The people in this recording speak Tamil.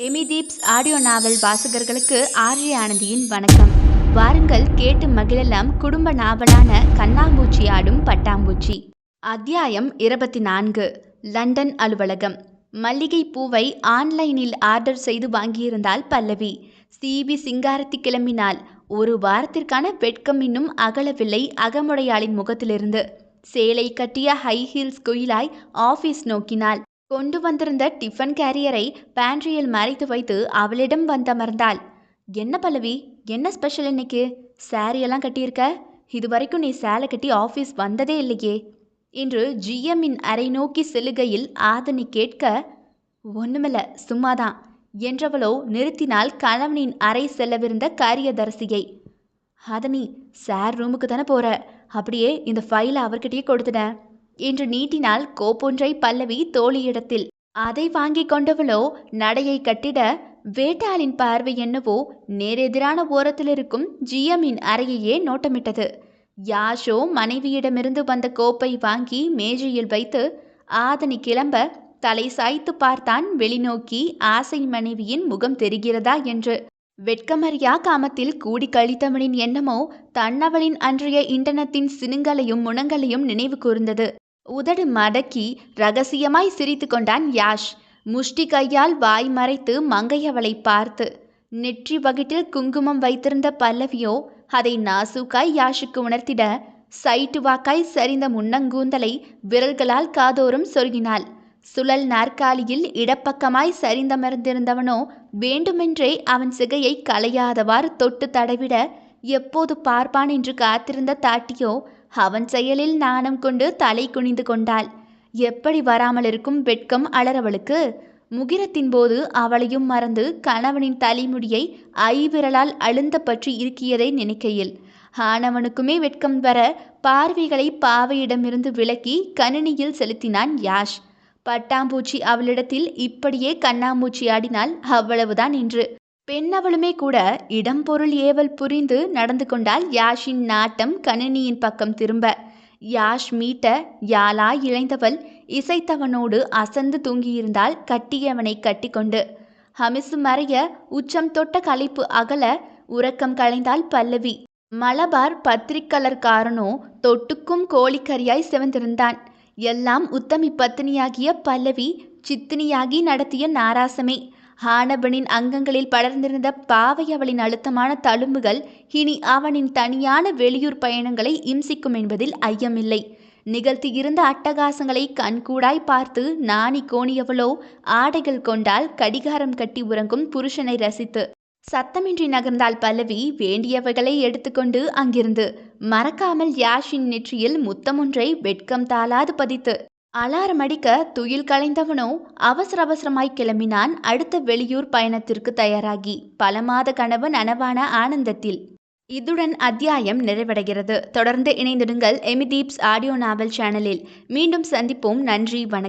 எமிதீப்ஸ் ஆடியோ நாவல் வாசகர்களுக்கு ஆர்ஜி ஆனந்தியின் வணக்கம். வாருங்கள் கேட்டு மகிழலாம் குடும்ப நாவலான கண்ணாம்பூச்சி ஆடும் பட்டாம்பூச்சி. அத்தியாயம் இருபத்தி நான்கு லண்டன் அலுவலகம். மல்லிகை பூவை ஆன்லைனில் ஆர்டர் செய்து வாங்கியிருந்தால் பல்லவி. சிபி சிங்காரத்தி கிளம்பினாள். ஒரு வாரத்திற்கான வெட்கம் இன்னும் அகலவில்லை அகமுடையாளின் முகத்திலிருந்து. சேலை கட்டிய ஹை ஹீல்ஸ் குயிலாய் ஆபீஸ் நோக்கினாள். கொண்டு வந்திருந்த டிஃபன் கேரியரை பேண்ட்ரியில் மறைத்து வைத்து அவளிடம் வந்தமர்ந்தாள். என்ன பல்லவி? என்ன ஸ்பெஷல் இன்னைக்கு? சாரியெல்லாம் எல்லாம் கட்டியிருக்க? இது வரைக்கும் நீ சேலை கட்டி ஆஃபீஸ் வந்ததே இல்லையே என்று ஜிஎம்மின் அறை நோக்கி செல்லுகையில் ஆதனி கேட்க ஒண்ணுமில்ல சும்மாதான் என்றவளோ நிறுத்தினால் கணவனின் அறை செல்லவிருந்த காரியதரிசியை. ஆதனி சார் ரூமுக்கு தானே போற? அப்படியே இந்த ஃபைலை அவர்கிட்டயே கொடுத்துட்டேன் என்று நீட்டினாள் கோப்பொன்றை பல்லவி தோழியிடத்தில் அதை வாங்கி கொண்டவளோ நடையை கட்டிட வேட்டாளின் பார்வை என்னவோ நேரெதிரான ஓரத்தில் இருக்கும் ஜிஎம்மின் அறையையே நோட்டமிட்டது. யாஷோ மனைவியிடமிருந்து வந்த கோப்பை வாங்கி மேஜையில் வைத்து ஆதனி கிளம்ப தலை சாய்த்து பார்த்தான் வெளிநோக்கி ஆசை மனைவியின் முகம் தெரிகிறதா என்று. வெட்கமறியா காமத்தில் கூடி கழித்தவனின் எண்ணமோ தன்னவளின் அன்றைய இண்டனத்தின் சினுங்களையும் முனங்களையும் நினைவு கூர்ந்தது. உதடு மடக்கி ரகசியமாய் சிரித்து கொண்டான் யாஷ். முஷ்டி கையால் வாய் மறைத்து மங்கையவளை பார்த்து நெற்றி வகிட்டில் குங்குமம் வைத்திருந்த பல்லவியோ அதை நாசூக்காய் யாஷுக்கு உணர்த்திட சைட்டு வாக்காய் சரிந்த முன்னங்கூந்தலை விரல்களால் காதோறும் சொருகினாள். சுழல் நாற்காலியில் இடப்பக்கமாய் சரிந்தமர்ந்திருந்தவனோ வேண்டுமென்றே அவன் சிகையை களையாதவாறு தொட்டு தடவிட எப்போது பார்ப்பான் என்று காத்திருந்த தாட்டியோ அவன் செயலில் நாணம் கொண்டு தலை குனிந்து கொண்டாள். எப்படி வராமல் இருக்கும் வெட்கம் அலறவளுக்கு. முகிரத்தின் போது அவளையும் மறந்து கணவனின் தலைமுடியை ஐவிரலால் அழுந்த பற்றி இருக்கியதை நினைக்கையில் ஆனவனுக்குமே வெட்கம் வர பார்வைகளை பாவையிடமிருந்து விலக்கி கணினியில் செலுத்தினான் யாஷ். பட்டாம்பூச்சி அவளிடத்தில் இப்படியே கண்ணாமூச்சி ஆடினால் அவ்வளவுதான் என்று பெண்ணவளுமே கூட இடம் பொருள் ஏவல் புரிந்து நடந்து கொண்டால் யாஷின் நாட்டம் கணினியின் பக்கம் திரும்ப. யாஷ் மீட்ட யாழாய் இழைந்தவள் இசைத்தவனோடு அசந்து தூங்கியிருந்தால் கட்டியவனை கட்டிக்கொண்டு. ஹமிசு மறைய உச்சம் தொட்ட களைப்பு அகல உறக்கம் களைந்தாள் பல்லவி. மலபார் பத்திரிக்கலர்காரனோ தொட்டுக்கும் கோழிக்கறியாய் சிவந்திருந்தான். எல்லாம் உத்தமி பத்தினியாகிய பல்லவி சித்தினியாகி நடத்திய நாராசமே. ஆனவனின் அங்கங்களில் படர்ந்திருந்த பாவை அவளின் அழுத்தமான தழும்புகள் இனி அவனின் தனியான வெளியூர் பயணங்களை இம்சிக்கும் என்பதில் ஐயமில்லை. நிகழ்த்தியிருந்த அட்டகாசங்களை கண்கூடாய் பார்த்து நாணி கோணியவளோ ஆடைகள் கொண்டால் கடிகாரம் கட்டி உறங்கும் புருஷனை ரசித்து. சத்தமின்றி நகர்ந்தால் பல்லவி வேண்டியவைகளை எடுத்துக்கொண்டு அங்கிருந்து. மறக்காமல் யாஷின் நெற்றியில் முத்தமொன்றை வெட்கம் தாளாது பதித்து. அலாரம் அடிக்க துயில் களைந்தவனோ அவசர அவசரமாய் கிளம்பினான் அடுத்த வெளியூர் பயணத்திற்கு தயாராகி. பல மாத கனவு நனவான ஆனந்தத்தில். இதுடன் அத்தியாயம் நிறைவடைகிறது. தொடர்ந்து இணைந்திடுங்கள் எமிதீப்ஸ் ஆடியோ நாவல் சேனலில். மீண்டும் சந்திப்போம். நன்றி வணக்கம்.